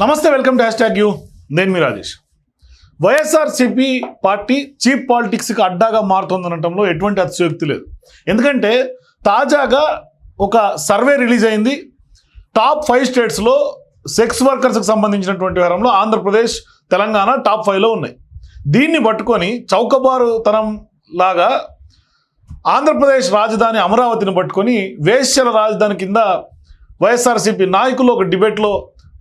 నమస్తే welcome to hash tag you. నేను మీ రాజేష్. వైఎస్ఆర్సిపి పార్టీ చీప్ పాలిటిక్స్కి అడ్డాగా మారుతుందనటంలో ఎటువంటి అతిశయోక్తి లేదు. ఎందుకంటే తాజాగా ఒక సర్వే రిలీజ్ అయింది. టాప్ ఫైవ్ స్టేట్స్లో సెక్స్ వర్కర్స్కి సంబంధించినటువంటి వారంలో ఆంధ్రప్రదేశ్ తెలంగాణ టాప్ ఫైవ్లో ఉన్నాయి. దీన్ని పట్టుకొని చౌకబారుతనం లాగా ఆంధ్రప్రదేశ్ రాజధాని అమరావతిని పట్టుకొని వేశ్యల రాజధాని కింద వైఎస్ఆర్సీపీ నాయకులు ఒక డిబేట్లో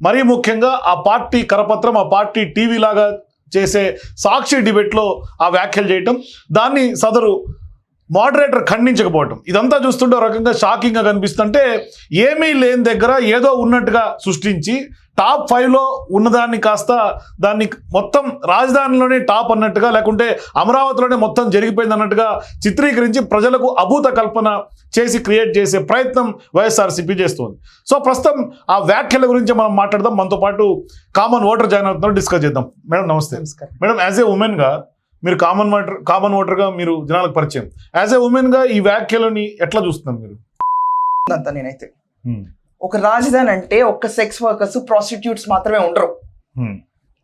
మరీ ముఖ్యంగా ఆ పార్టీ కరపత్రం ఆ పార్టీ టీవీ లాగా చేసే సాక్షి డిబేట్లో ఆ వ్యాఖ్యలు చేయటం దాన్ని సదరు మోడరేటర్ ఖండించకపోవటం. ఇదంతా చూస్తుంటే ఒక రకంగా షాకింగ్గా కనిపిస్తుంటే ఏమీ లేని దగ్గర ఏదో ఉన్నట్టుగా సృష్టించి టాప్ ఫైవ్లో ఉన్నదాన్ని కాస్త దాన్ని మొత్తం రాజధానిలోనే టాప్ అన్నట్టుగా లేకుంటే అమరావతిలోనే మొత్తం జరిగిపోయింది అన్నట్టుగా చిత్రీకరించి ప్రజలకు అభూత కల్పన చేసి క్రియేట్ చేసే ప్రయత్నం వైఎస్ఆర్సీపీ చేస్తుంది. సో ప్రస్తుతం ఆ వ్యాఖ్యల గురించి మనం మాట్లాడదాం. మనతో పాటు కామన్ ఓటర్ జాయిన్ అవుతున్నారు. డిస్కస్ చేద్దాం. మేడం నమస్తే. మేడం యాజ్ ఏ ఉమెన్గా మీరు కామన్ ఓటర్ కామన్ ఓటర్గా మీరు జనాలకు పరిచయం. యాజ్ ఏ ఉమెన్గా ఈ వ్యాఖ్యలని ఎట్లా చూస్తున్నారు మీరు? అంతా నేనైతే. ఒక రాజధాని అంటే ఒక్క సెక్స్ వర్కర్స్ ప్రాస్టిట్యూట్స్ మాత్రమే ఉండరు. Hmm.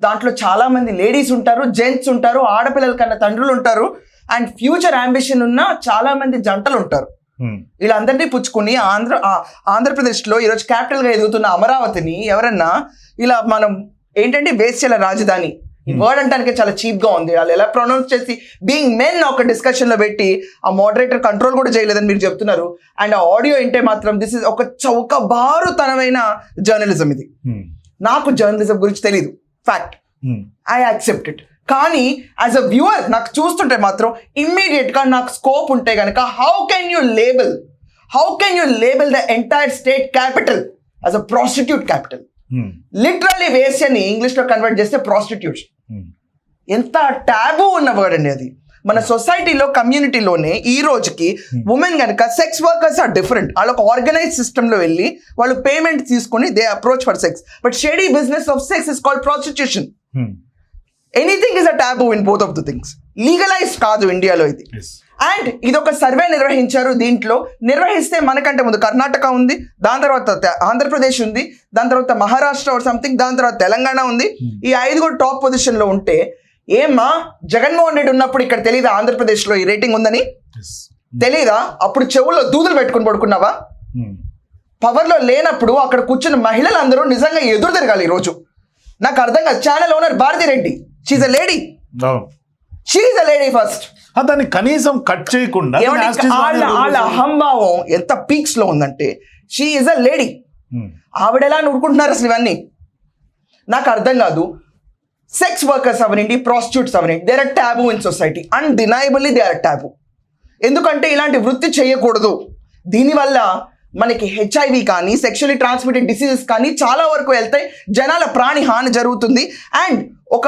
దాంట్లో చాలా మంది లేడీస్ ఉంటారు జెంట్స్ ఉంటారు ఆడపిల్లల కన్నా తండ్రులు ఉంటారు అండ్ ఫ్యూచర్ అంబిషన్ ఉన్న చాలా మంది జంటలు ఉంటారు. Hmm. వీళ్ళందరినీ పుచ్చుకుని ఆంధ్ర ఆంధ్రప్రదేశ్లో ఈరోజు క్యాపిటల్గా ఎదుగుతున్న అమరావతిని ఎవరన్నా ఇలా మనం ఏంటంటే వేశ్యల రాజధాని. ఈ వర్డ్ అంటానికి చాలా చీప్గా ఉంది. వాళ్ళు ఎలా ప్రొనౌన్స్ చేసి బీయింగ్ మెన్ ఒక డిస్కషన్లో పెట్టి ఆ మోడరేటర్ కంట్రోల్ కూడా చేయలేదని మీరు చెప్తున్నారు. అండ్ ఆ ఆడియో వింటే మాత్రం దిస్ ఇస్ ఒక చౌక బారుతనమైన జర్నలిజం ఇది. Hmm. నాకు జర్నలిజం గురించి తెలియదు fact Hmm. I accept it కానీ యాజ్ అ వ్యూవర్ నాకు చూస్తుంటే మాత్రం ఇమ్మీడియట్గా నాకు స్కోప్ ఉంటే కనుక how can you label how can you label the entire state capital as a prostitute capital Hmm. Literally వేస్యని ఇంగ్లీష్లో కన్వర్ట్ చేస్తే ప్రాస్టిట్యూషన్ Hmm. ఎంత టాబు ఉన్న వర్డ్ అండి అది. మన సొసైటీలో కమ్యూనిటీలోనే ఈ రోజుకి ఉమెన్ కనుక సెక్స్ వర్కర్స్ ఆర్ డిఫరెంట్ వాళ్ళు ఒక ఆర్గనైజ్ సిస్టంలో వెళ్ళి వాళ్ళు పేమెంట్ తీసుకుని they approach for sex but shady business of sex is called prostitution Hmm. Anything is a taboo in both of the things legalize కాదు ఇండియాలో ఇది. అండ్ ఇది ఒక సర్వే నిర్వహించారు. దీంట్లో నిర్వహిస్తే మనకంటే ముందు కర్ణాటక ఉంది దాని తర్వాత ఆంధ్రప్రదేశ్ ఉంది దాని తర్వాత మహారాష్ట్ర సంథింగ్ దాని తర్వాత తెలంగాణ ఉంది. ఈ ఐదుగురు టాప్ పొజిషన్లో ఉంటే ఏమ్మా? జగన్మోహన్ రెడ్డి ఉన్నప్పుడు ఇక్కడ తెలియదా ఆంధ్రప్రదేశ్లో ఈ రేటింగ్ ఉందని. తెలీదా? అప్పుడు చెవుల్లో దూదులు పెట్టుకుని పడుకున్నావా? Hmm. పవర్లో లేనప్పుడు అక్కడ కూర్చున్న మహిళలందరూ నిజంగా ఎదురు తిరగాలి ఈరోజు. నాకు అర్థం కాదు. Channel owner Bharati Reddy. She's a lady. She's a lady first దాన్ని కనీసం కట్ చేయకుండా వాళ్ళ అహంభావం ఎంత పీక్స్లో ఉందంటే షీ ఈజ్ అ లేడీ. ఆవిడ ఎలా నూరుకుంటున్నారు అసలు ఇవన్నీ? నాకు అర్థం కాదు. సెక్స్ వర్కర్స్ అవనండి prostitutes అవనండి there are taboo in society undeniably they are taboo ఎందుకంటే ఇలాంటి వృత్తి చేయకూడదు. దీనివల్ల మనకి హెచ్ఐవి కానీ సెక్షువల్లీ ట్రాన్స్మిటెడ్ డిసీజెస్ కానీ చాలా వరకు వెళ్తాయి. జనాల ప్రాణి హాని జరుగుతుంది. అండ్ ఒక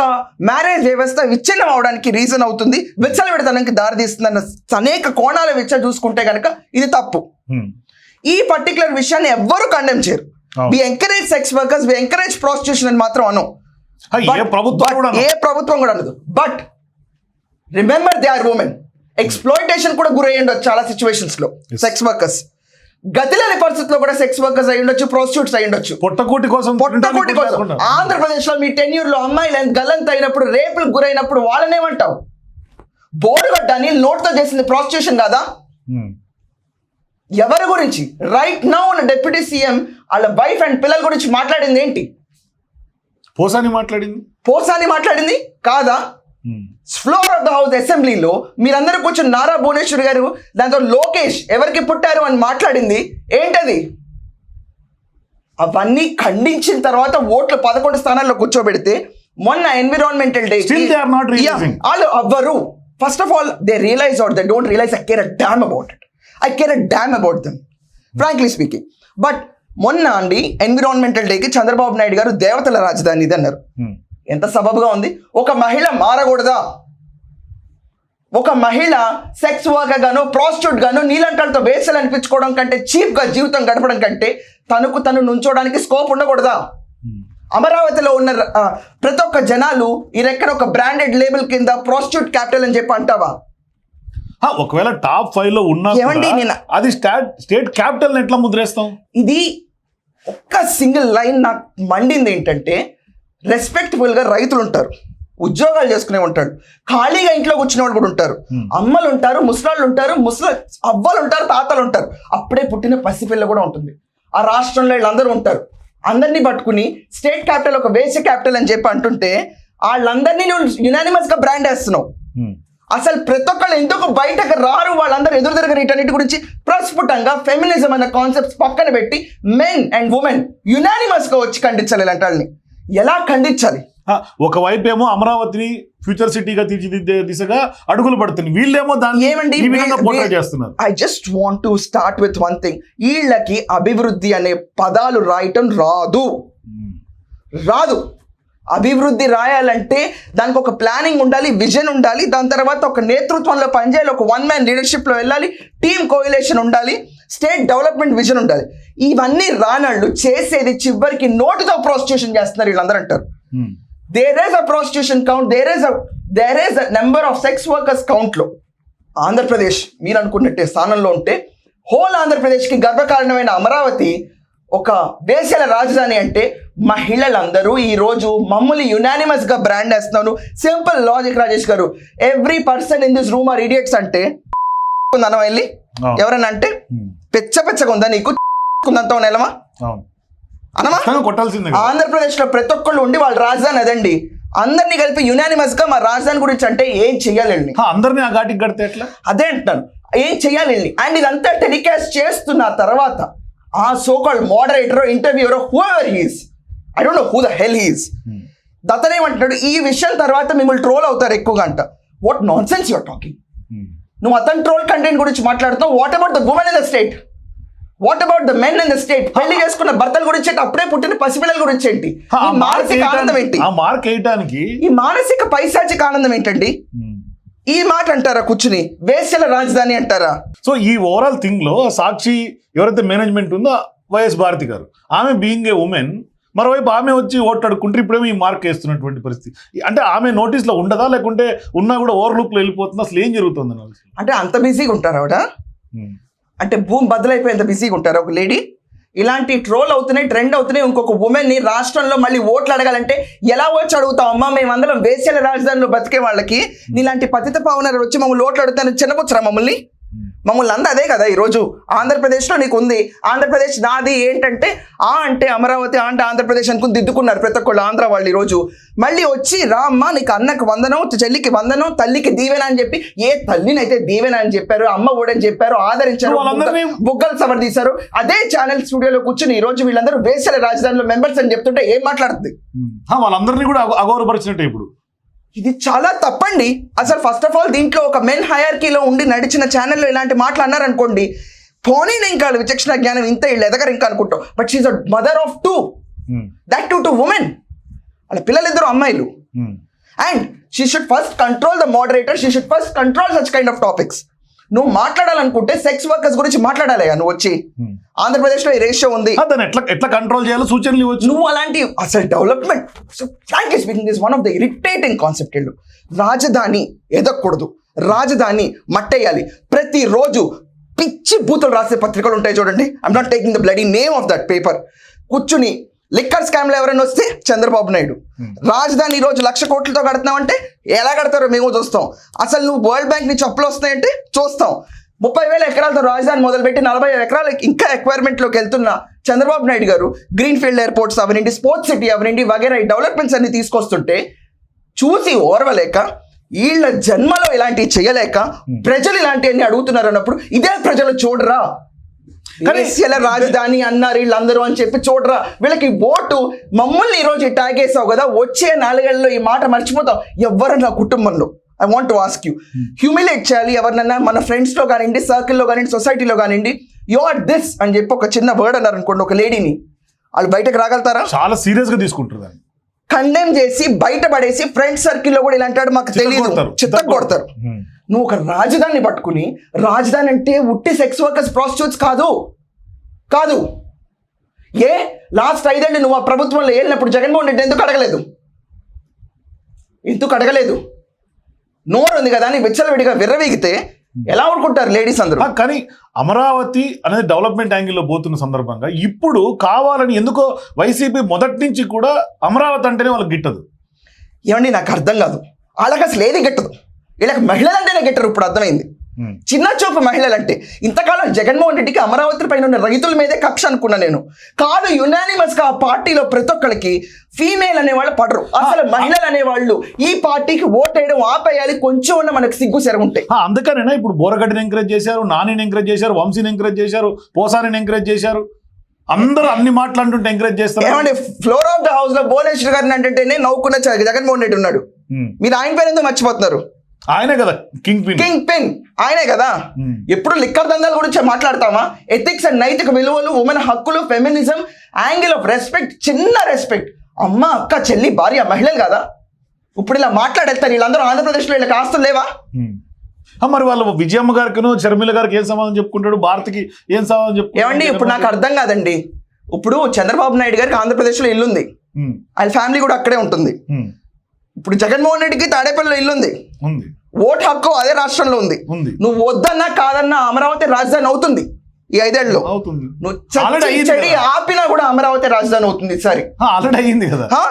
మ్యారేజ్ వ్యవస్థ విచ్ఛిన్నం అవడానికి రీజన్ అవుతుంది. విచ్చలవిడతనానికి దారితీస్తుందన్న అనేక కోణాల విచ్చ చూసుకుంటే కనుక ఇది తప్పు. ఈ పర్టికులర్ విషయాన్ని ఎవ్వరూ కండెమ్ చేయరు. We encourage sex workers we encourage prostitution అని మాత్రం అను ఏ ప్రభుత్వం కూడా అనదు. But remember they are women exploitation కూడా గురయ్యండొచ్చు చాలా సిచ్యువేషన్స్లో. సెక్స్ వర్కర్స్ గతిలేని పరిస్థితుల్లో కూడా సెక్స్ వర్కర్స్ అయి ఉండొచ్చు ప్రాస్టిట్యూట్స్ అయి ఉండొచ్చు. పొట్టకూటి కోసం పొట్టకోటి కోసం. ఆంధ్రప్రదేశ్లో మీ టెన్యూర్లో అమ్మాయిలు గల్లంత అయినప్పుడు రేపులు గురైనప్పుడు వాళ్ళనేమంటావు? బోరుగడ్డ నీళ్ళు నోట్తో చేసింది ప్రాస్టిట్యూషన్ కాదా. ఎవరి గురించి? రైట్ నౌ ఉన్న డిప్యూటీ సీఎం వాళ్ళ వైఫ్ అండ్ పిల్లల గురించి మాట్లాడింది ఏంటి? పోసాని మాట్లాడింది. పోసాని మాట్లాడింది? కాదా. ఫ్లోర్ ఆఫ్ ద హౌస్ అసెంబ్లీలో మీరందరూ కూర్చొని నారా భువనేశ్వర్ గారు దాంతో లోకేష్ ఎవరికి పుట్టారు అని మాట్లాడింది. ఏంటది? అవన్నీ ఖండించిన తర్వాత ఓట్లు పదకొండు స్థానాల్లో కూర్చోబెడితే మొన్న ఎన్విరాన్మెంటల్ డే. వాళ్ళు అవ్వరు. First of all they realize out they don't realize I care a damn about it I care a damn about them frankly speaking but మొన్న అండి ఎన్విరాన్మెంటల్ డేకి చంద్రబాబు నాయుడు గారు దేవతల రాజధాని ఇది అన్నారు. Hmm. ఎంత సబబుగా ఉంది? ఒక మహిళ మారకూడదా? ఒక మహిళ సెక్స్ వర్కర్ గాను ప్రాస్టిట్యూట్ గాను నీలంటలతో వేసలు అనిపించుకోవడం కంటే చీప్గా జీవితం గడపడం కంటే తనకు తను నుంచోడానికి స్కోప్ ఉండకూడదా? Hmm. అమరావతిలో ఉన్న ప్రతి ఒక్క జనాలు ఈ రెక్కన ఒక బ్రాండెడ్ లేబుల్ కింద ప్రాస్టిట్యూట్ క్యాపిటల్ అని చెప్పి అంటావా? ఒకవేళ టాప్ ఫైవ్లో ఉన్నా ఏమండి నేను- అది స్టాట్ స్టేట్ క్యాపిటల్ ఎట్లా ముద్రేస్తాం? ఇది ఒక్క సింగిల్ లైన్ నాకు మండింది ఏంటంటే రెస్పెక్టబుల్గా రైతులు ఉంటారు. ఉద్యోగాలు చేసుకునే ఉంటాడు. ఖాళీగా ఇంట్లో కూర్చునే వాళ్ళు కూడా ఉంటారు. అమ్మలు ఉంటారు ముసలాళ్ళు ఉంటారు ముసల అవ్వలు ఉంటారు తాతలు ఉంటారు. అప్పుడే పుట్టిన పసిపిల్ల కూడా ఉంటుంది. ఆ రాష్ట్రంలో వీళ్ళందరూ ఉంటారు. అందరినీ పట్టుకుని స్టేట్ క్యాపిటల్ ఒక వేసే క్యాపిటల్ అని చెప్పి అంటుంటే వాళ్ళందరినీ నువ్వు యునానిమస్గా బ్రాండ్ వేస్తున్నావు. అసలు ప్రతి ఒక్కళ్ళు ఎందుకు బయటకు రారు? వాళ్ళందరూ ఎదురు తిరగరు వీటన్నిటి గురించి ప్రస్ఫుటంగా ఫెమినిజం అన్న కాన్సెప్ట్స్ పక్కన పెట్టి మెన్ అండ్ ఉమెన్ యునానిమస్గా వచ్చి ఖండించాలి ఇలాంటి వాళ్ళని. ఎలా ఖండించాలి? ఒకవైపు ఏమో అమరావతిని ఫ్యూచర్ సిటీగా తీర్చిదిద్దే దిశగా అడుగులు పడుతుంది. వీళ్ళేమో దాన్ని ఏమండి చేస్తున్నారు. I just want to start with one thing వీళ్ళకి అభివృద్ధి అనే పదాలు రాయటం రాదు. ఉమ్. రాదు. అభివృద్ధి రాయాలంటే దానికి ఒక ప్లానింగ్ ఉండాలి విజన్ ఉండాలి దాని తర్వాత ఒక నేతృత్వంలో పనిచేయాలి ఒక వన్ మ్యాన్ లీడర్షిప్లో వెళ్ళాలి టీమ్ కోయిలేషన్ ఉండాలి. స్టేట్ డెవలప్మెంట్ విజన్ ఉండాలి ఇవన్నీ రానళ్ళు చేసేది చివరికి నోటితో ప్రాస్టిట్యూషన్ చేస్తున్నారు వీళ్ళందరూ అంటారు. There is a prostitution count there is a there is a number of sex workers కౌంట్లో Andhra Pradesh మీరు అనుకున్నట్టే స్థానంలో ఉంటే హోల్ ఆంధ్రప్రదేశ్కి గర్వకారణమైన అమరావతి ఒక దేశాల రాజధాని అంటే మహిళలందరూ ఈ రోజు మమ్మల్ని యునానిమస్గా బ్రాండ్ వేస్తున్నాను simple logic Rajesh garu every person in this room are idiots అంటే వెళ్ళి అవును. ఎవరన్నా అంటే. పెచ్చ పెచ్చగా ఉందా? నీకు ఉందంతా అవును. అనమా? కొట్టాల్సిందే. ఆంధ్రప్రదేశ్లో ప్రతి ఒక్కళ్ళు ఉండి వాళ్ళ రాజధాని అదండి. అందరినీ కలిపి యునానిమస్గా మా రాజధాని గురించి అంటే ఏం చెయ్యాలండి? హా, అందరినీ ఆ ఘాటికి కడితే ఎట్లా? అదే అంటున్నాను. ఏం చెయ్యాలి అండ్ ఇదంతా టెలికాస్ట్ చేస్తున్న తర్వాత ఆ so called moderator ఇంటర్వ్యూరో whoever he's I don't know who the hell he's um. దతనేమంటున్నాడు ఈ విషయం తర్వాత మిమ్మల్ని ట్రోల్ అవుతారు ఎక్కువగా అంట. What nonsense your talking. నువ్వు అతని ట్రోల్ కంటెంట్ గురించి మాట్లాడుతావు what about the women in the state what about the men in the state పెళ్ళి చేసుకున్న భర్తల గురించి ఏంటి? అప్పుడే పుట్టిన పసిపిల్లల గురించి ఏంటి? మానసిక ఆనందం ఏంటి? ఆ మార్క్ వేయటానికి ఈ మానసిక పైశాచిక ఆనందం ఏంటండి. ఈ మాట అంటారా కూర్చుని? వేశ్యల రాజధాని అంటారా? సో ఈ ఓవరాల్ థింగ్లో సాక్షి ఎవరైతే మేనేజ్మెంట్ ఉందో వైఎస్ భారతి గారు. ఆమె బీయింగ్ ఏ ఉమెన్ మరోవైపు ఆమె వచ్చి ఓట్లు అడుక్కుంటే ఇప్పుడేమో ఈ మార్క్ వేస్తున్నటువంటి పరిస్థితి. అంటే ఆమె notice లో ఉండదా? లేకుంటే ఉన్నా కూడా ఓవర్లుక్లో వెళ్ళిపోతుందా? అసలు ఏం జరుగుతుంది అంటే అంత బిజీగా ఉంటారా ఆవిడ? అంటే భూమి బద్దలైపోయేంత బిజీగా ఉంటారా ఒక లేడీ? ఇలాంటి ట్రోల్ అవుతున్నాయి ట్రెండ్ అవుతున్నాయి ఇంకొక ఉమెన్ని రాష్ట్రంలో మళ్ళీ ఓట్లు అడగాలంటే ఎలా వచ్చి అడుగుతాం? అమ్మా మేమందరం వేసేల రాజధానిలో బతికే వాళ్ళకి నీలాంటి పతిత పావనరు వచ్చి మమ్మల్ని ఓట్లు అడుగుతాను చిన్నపుచ్చరా మమ్మల్ని? మమ్మల్ని అంద అదే కదా ఈరోజు ఆంధ్రప్రదేశ్లో నీకు ఉంది ఆంధ్రప్రదేశ్ నాది ఏంటంటే ఆ అంటే అమరావతి ఆ అంటే ఆంధ్రప్రదేశ్ అనుకుని దిద్దుకున్నారు ప్రతి ఒక్కళ్ళు ఆంధ్ర వాళ్ళు ఈరోజు. మళ్ళీ వచ్చి రామ్మ నీకు అన్నకు వందనం చెల్లికి వందనం తల్లికి దీవెన అని చెప్పి ఏ తల్లిని అయితే దీవెన అని చెప్పారు అమ్మ ఓడని చెప్పారు ఆదరించారు బుగ్గలు సవర్ అదే ఛానల్ స్టూడియోలో కూర్చుని ఈ రోజు వీళ్ళందరూ వేసల రాజధానిలో మెంబర్స్ అని చెప్తుంటే ఏం మాట్లాడుతుంది? వాళ్ళందరినీ కూడా అగౌ- అగౌరవపరిచినట్టే ఇప్పుడు. ఇది చాలా తప్పండి. అసలు ఫస్ట్ ఆఫ్ ఆల్ దీంట్లో ఒక మెన్ హయర్కీలో ఉండి నడిచిన ఛానల్లో ఇలాంటి మాటలు అన్నారనుకోండి పోనీ ఇంకా విచక్షణ జ్ఞానం ఇంత వీళ్ళు ఎదగరు ఇంకా అనుకుంటాం. But she a mother of two. That two two women వాళ్ళ పిల్లలిద్దరు అమ్మాయిలు. And she should first control the moderator she should first control such kind of topics నువ్వు మాట్లాడాలనుకుంటే సెక్స్ వర్కర్స్ గురించి మాట్లాడాలి నువ్వు వచ్చి. ఉమ్. ఆంధ్రప్రదేశ్లో ఈ రేషియో ఉంది. దాన్ని ఎట్లా ఎట్లా కంట్రోల్ చేయాలో సూచనలు ఇవ్వచ్చు. నువ్వు అలాంటి అసలు development frankly speaking is one of the irritating concept వెళ్ళు రాజధాని ఎదగకూడదు. రాజధాని మట్టేయాలి. ప్రతిరోజు పిచ్చి బూతులు రాసే పత్రికలు ఉంటాయి చూడండి. I'm not taking the bloody name of that paper కూర్చుని లిక్కర్ స్కామ్లో ఎవరైనా వస్తే చంద్రబాబు నాయుడు. రాజధాని ఈ రోజు లక్ష కోట్లతో కడుతున్నామంటే ఎలా కడతారో మేము చూస్తాం. అసలు నువ్వు వరల్డ్ బ్యాంక్ నుంచి అప్పులు వస్తాయంటే చూస్తాం. ముప్పై వేల ఎకరాలతో రాజధాని మొదలుపెట్టి నలభై ఎకరాలు ఇంకా ఎక్వైర్మెంట్లోకి వెళ్తున్న Chandrababu Naidu garu green field airports అవనండి sports city అవనండి వగేరా ఈ డెవలప్మెంట్స్ అన్ని తీసుకొస్తుంటే చూసి ఓర్వలేక వీళ్ళ జన్మలో ఇలాంటివి చేయలేక ప్రజలు ఇలాంటివన్నీ అడుగుతున్నారు అన్నప్పుడు ఇదే ప్రజలు చూడరా? దేశీయాల రాజధాని అన్నారు వీళ్ళందరూ అని చెప్పి చూడరా. వీళ్ళకి ఓటు మమ్మల్ని ఈరోజు ట్యాగ్ వేసావు కదా వచ్చే నాలుగేళ్ళలో ఈ మాట మర్చిపోతాం ఎవరు నా కుటుంబంలో? I want to ask you humiliate చేయాలి ఎవరినన్నా మన ఫ్రెండ్స్లో కానివ్వండి సర్కిల్లో కానివ్వండి సొసైటీలో కానివ్వండి. యు ఆర్ దిస్ అని చెప్పి ఒక చిన్న వర్డ్ అన్నారు అనుకోండి ఒక లేడీని వాళ్ళు బయటకు రాగలుగుతారా? చాలా సీరియస్గా తీసుకుంటారు కండెమ్ చేసి బయట పడేసి ఫ్రెండ్ సర్కిల్లో కూడా ఇలాంటి మాకు తెలియదు. చిత్త కొడతారు. నువ్వు ఒక రాజధాని పట్టుకుని రాజధాని అంటే ఉట్టి సెక్స్ వర్కర్స్ ప్రాస్టిట్యూట్స్ కాదు. కాదు. ఏ? లాస్ట్ ఐదేళ్ళు నువ్వు ఆ ప్రభుత్వంలో వెళ్ళినప్పుడు జగన్మోహన్ రెడ్డి ఎందుకు అడగలేదు? ఎందుకు అడగలేదు? నోరు ఉంది కదా అని విచ్చలవిడిగా విర్రవీగితే ఎలా ఊరుకుంటారు లేడీస్ అందరూ? కానీ అమరావతి అనేది డెవలప్మెంట్ యాంగిల్లో పోతున్న సందర్భంగా ఇప్పుడు కావాలని ఎందుకో వైసీపీ మొదటి నుంచి కూడా అమరావతి అంటేనే వాళ్ళకి గిట్టదు. ఏమండి నాకు అర్థం కాదు. వాళ్ళకి అసలు ఏది గిట్టదు? వీళ్ళకి మహిళలు అంటేనే గిట్టరు ఇప్పుడు అర్థమైంది. చిన్న చూపు మహిళలంటే. ఇంతకాలం జగన్మోహన్ రెడ్డికి అమరావతి పైన ఉన్న రైతుల మీదే కక్ష అనుకున్నా నేను. కాదు యునానిమస్గా ఆ పార్టీలో ప్రతి ఒక్కరికి ఫీమేల్ అనేవాళ్ళు పడరు. అసలు మహిళలు అనేవాళ్ళు ఈ పార్టీకి ఓటేయడం ఆపేయాలి కొంచెం ఉన్న మనకు సిగ్గు ఆ, అందుకనేనా ఇప్పుడు బోరగడ్డిని ఎంకరేజ్ చేశారు నానిని ఎంకరేజ్ చేశారు వంశీని ఎంకరేజ్ చేశారు పోసారిని ఎంకరేజ్ చేశారు. అందరూ అన్ని మాట్లాడుతుంటే ఎంకరేజ్ చేస్తారు. ఏమంటే ఫ్లోర్ ఆఫ్ ద హౌస్లో భువనేశ్వర్ గారిని అంటేనే నవ్వుకున్న జగన్మోహన్ రెడ్డి ఉన్నాడు. మీరు ఆయన పేరు ఎందుకు మర్చిపోతున్నారు. ఆయనే కదా కింగ్ పిన్. కింగ్ పెన్ ఆయనే కదా. ఎప్పుడు లిక్కర్ దందాల గురించి మాట్లాడతామా? ఎథిక్స్ అండ్ నైతిక విలువలు ఉమెన్ హక్కులు ఫెమినిజం యాంగిల్ ఆఫ్ రెస్పెక్ట్ చిన్న రెస్పెక్ట్ అమ్మ అక్క చెల్లి భార్య మహిళలు కదా. ఇప్పుడు ఇలా మాట్లాడేస్తారు వీళ్ళందరూ ఆంధ్రప్రదేశ్లో వీళ్ళకి ఆస్తులు లేవా? మరి వాళ్ళు విజయమ్మ గారికి షర్మిల గారికి ఏం సమాధానం చెప్పుకుంటాడు? భారత్కి ఏం సమాధానం చెప్పుకుంటాడు? ఏమండి ఇప్పుడు నాకు అర్థం కాదండి. ఇప్పుడు చంద్రబాబు నాయుడు గారికి ఆంధ్రప్రదేశ్లో ఇల్లు ఉంది ఉమ్. ఆయన ఫ్యామిలీ కూడా అక్కడే ఉంటుంది. ఇప్పుడు జగన్మోహన్ రెడ్డికి తాడేపల్లిలో ఇల్లు ఉంది. ఉంది ఓటు హక్కు అదే రాష్ట్రంలో ఉంది. ఉంది. నువ్వు వద్దన్నా కాదన్నా అమరావతి రాజధాని అవుతుంది ఈ ఐదేళ్ళలో అవుతుంది. నువ్వు చెడి. ఆపినా కూడా అమరావతి రాజధాని అవుతుంది ఈసారి. ఆల్రెడీ అయ్యింది కదా. హా?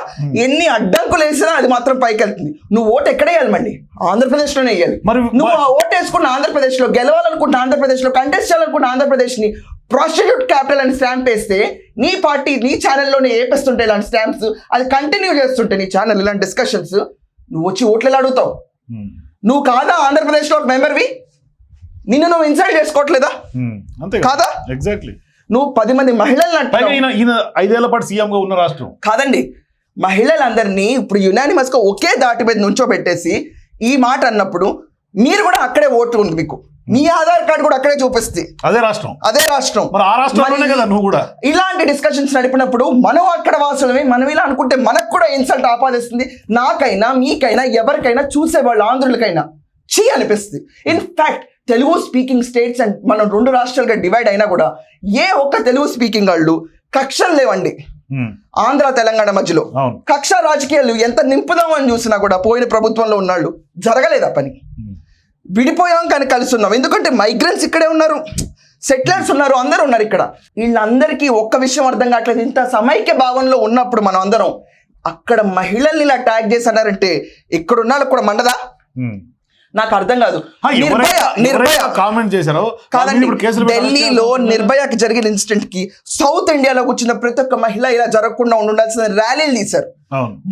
ఎన్ని అడ్డంకులు వేసినా అది మాత్రం పైకి వెళ్తుంది. నువ్వు ఓటు ఎక్కడ వేయాలి మళ్ళీ? ఆంధ్రప్రదేశ్లోనే వేయాలి. మరి నువ్వు ఆ ఓటు వేసుకున్న ఆంధ్రప్రదేశ్లో గెలవాలనుకుంటున్న ఆంధ్రప్రదేశ్లో కంటెస్ట్ చేయాలనుకుంటున్న ఆంధ్రప్రదేశ్ని ప్రాస్టిట్యూట్ క్యాపిటల్ అని స్టాంప్ వేస్తే నీ పార్టీ నీ ఛానల్లోనే ఏపేస్తుంటే ఇలాంటి స్టాంప్స్ అది కంటిన్యూ చేస్తుంటే నీ ఛానల్ ఇలాంటి డిస్కషన్స్ నువ్వు వచ్చి ఓట్లు ఎలా అడుగుతావు? ఉమ్. నువ్వు కాదా ఆంధ్రప్రదేశ్లో మెంబర్వి నిన్ను నువ్వు ఇన్సల్ట్ చేసుకోవట్లేదా. అంతే కాదా? ఎగ్జాక్ట్లీ నువ్వు పది మంది మహిళలను ఐదేళ్ళ పాటు సీఎం గా ఉన్న రాష్ట్రం. కాదండి. మహిళలందరినీ ఇప్పుడు యునానిమస్గా ఒకే దాటి మీద నుంచోబెట్టేసి ఈ మాట అన్నప్పుడు మీరు కూడా అక్కడే ఓటు ఉంది మీకు. మీ ఆధార్ కార్డు కూడా అక్కడే చూపిస్తుంది. అదే రాష్ట్రం. అదే రాష్ట్రం. మరి ఆ రాష్ట్రంలోనే కదా నువ్వు కూడా. ఇలాంటి డిస్కషన్స్ నడిపినప్పుడు మనం అక్కడ వాసులమే మనం ఇలా అనుకుంటే మనకు కూడా ఇన్సల్ట్ ఆపాదిస్తుంది. నాకైనా మీకైనా ఎవరికైనా చూసేవాళ్ళు ఆంధ్రులకైనా చీ అనిపిస్తుంది. In fact Telugu speaking states and మనం రెండు రాష్ట్రాలుగా డివైడ్ అయినా కూడా ఏ ఒక్క తెలుగు స్పీకింగ్ వాళ్ళు కక్షలు లేవండి. ఆంధ్ర తెలంగాణ మధ్యలో. కక్ష రాజకీయాలు ఎంత నింపుదామని చూసినా కూడా పోయిన ప్రభుత్వంలో ఉన్నాళ్ళు జరగలేదు ఆ పని. విడిపోయాం కానీ కలిసి ఉన్నాం ఎందుకంటే మైగ్రెంట్స్ ఇక్కడే ఉన్నారు. సెటిలర్స్ ఉన్నారు అందరూ ఉన్నారు ఇక్కడ. వీళ్ళందరికీ ఒక్క విషయం అర్థం కావట్లేదు. ఇంత సమైక్య భావంలో ఉన్నప్పుడు మనం అందరం అక్కడ మహిళల్ని ఇలా ట్యాగ్ చేస్తున్నారంటే ఇక్కడ ఉన్న కూడా మండదా. నాకు అర్థం కాదు. నిర్భయ నిర్భయ. కామెంట్ చేశారో? కాదండి ఢిల్లీలో. నిర్భయకి జరిగిన ఇన్సిడెంట్కి సౌత్ ఇండియాలోకి వచ్చిన ప్రతి ఒక్క మహిళ ఇలా జరగకుండా ఉండాల్సిన ర్యాలీలు తీశారు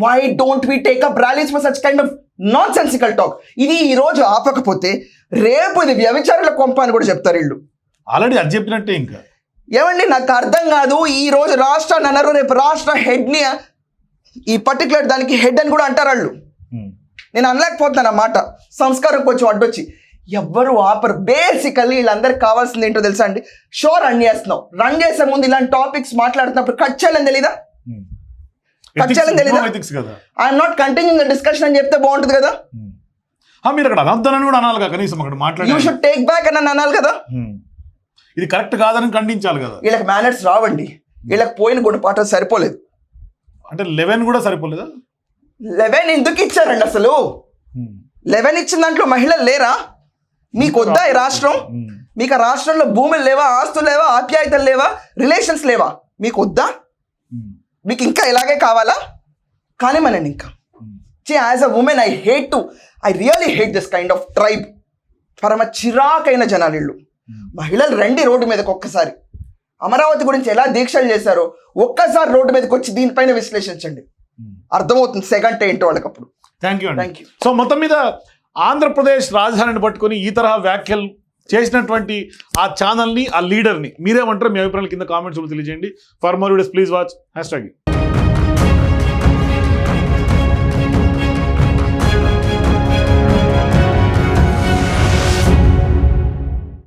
why don't we take up rallies for such kind of nonsensical talk ఇది ఈ రోజు ఆపకపోతే రేపు ఇది వ్యభిచారుల కొంప అని కూడా చెప్తారు వీళ్ళు. ఆల్రెడీ అది చెప్పినట్టే ఇంకా. ఏమండి నాకు అర్థం కాదు ఈ రోజు రాష్ట్రాన్ని అన్నారు రేపు రాష్ట్ర హెడ్ని ఈ పర్టికులర్ దానికి హెడ్ అని కూడా అంటారు వాళ్ళు. ఉమ్. నేను అనలేకపోతున్నాను ఆ మాట. సంస్కారం కొంచెం అడ్డొచ్చి. ఎవ్వరు ఆపరు. బేసికల్లీ వీళ్ళందరికి కావాల్సింది ఏంటో తెలుసా అండి? షో రన్ చేస్తున్నావు. రన్ చేసే ముందు ఇలాంటి టాపిక్స్ మాట్లాడుతున్నప్పుడు కట్ చేయాలని తెలీదా? I'm not continuing the discussion అని చెప్తే బాగుంటుంది కదా. ఆ, మీరు అక్కడ అనొద్దనని కూడా అనాలి కదా కనీసం అక్కడ యూ షుడ్ టేక్ బ్యాక్ అని అనాలి కదా. ఇది కరెక్ట్ కాదని ఖండించాలి కదా. వీళ్ళకి మేనర్స్ రావండి. వీళ్ళకి పోయిన గుణపాఠం సరిపోలేదు. అంటే లెవెన్ కూడా సరిపోలేదా? లెవెన్ ఎందుకు ఇచ్చారండి అసలు. లెవెన్ ఇచ్చిన దాంట్లో మహిళలు లేరా? మీకు వద్దా ఈ రాష్ట్రం? ఉమ్. మీకు ఆ రాష్ట్రంలో భూములు లేవా? ఆస్తులు లేవా? ఆప్యాయతలు లేవా? రిలేషన్స్ లేవా? మీకు వద్దా. మీకు ఇంకా ఇలాగే కావాలా కానీ మనండి ఇంకా ఉమ్. As a women I hate to I really hate this kind of tribe పరమ చిరాకైన జనాలు వీళ్ళు. మహిళలు రండి రోడ్డు మీదకి ఒక్కసారి అమరావతి గురించి ఎలా దీక్షలు చేశారో ఒక్కసారి రోడ్డు మీదకి వచ్చి దీనిపైన విశ్లేషించండి. అర్థమవుతుంది సెకండ్ ఏంటో వాళ్ళకి అప్పుడు thank you Thank you. So మొత్తం మీద ఆంధ్రప్రదేశ్ రాజధానిని పట్టుకొని ఈ తరహా వ్యాఖ్యలు చేసినటువంటి ఆ ఛానల్ని ఆ లీడర్ని మీరేమంటారు మీ అభిప్రాయాలు కింద కామెంట్స్ తెలియజేయండి. For more videos please watch hash tag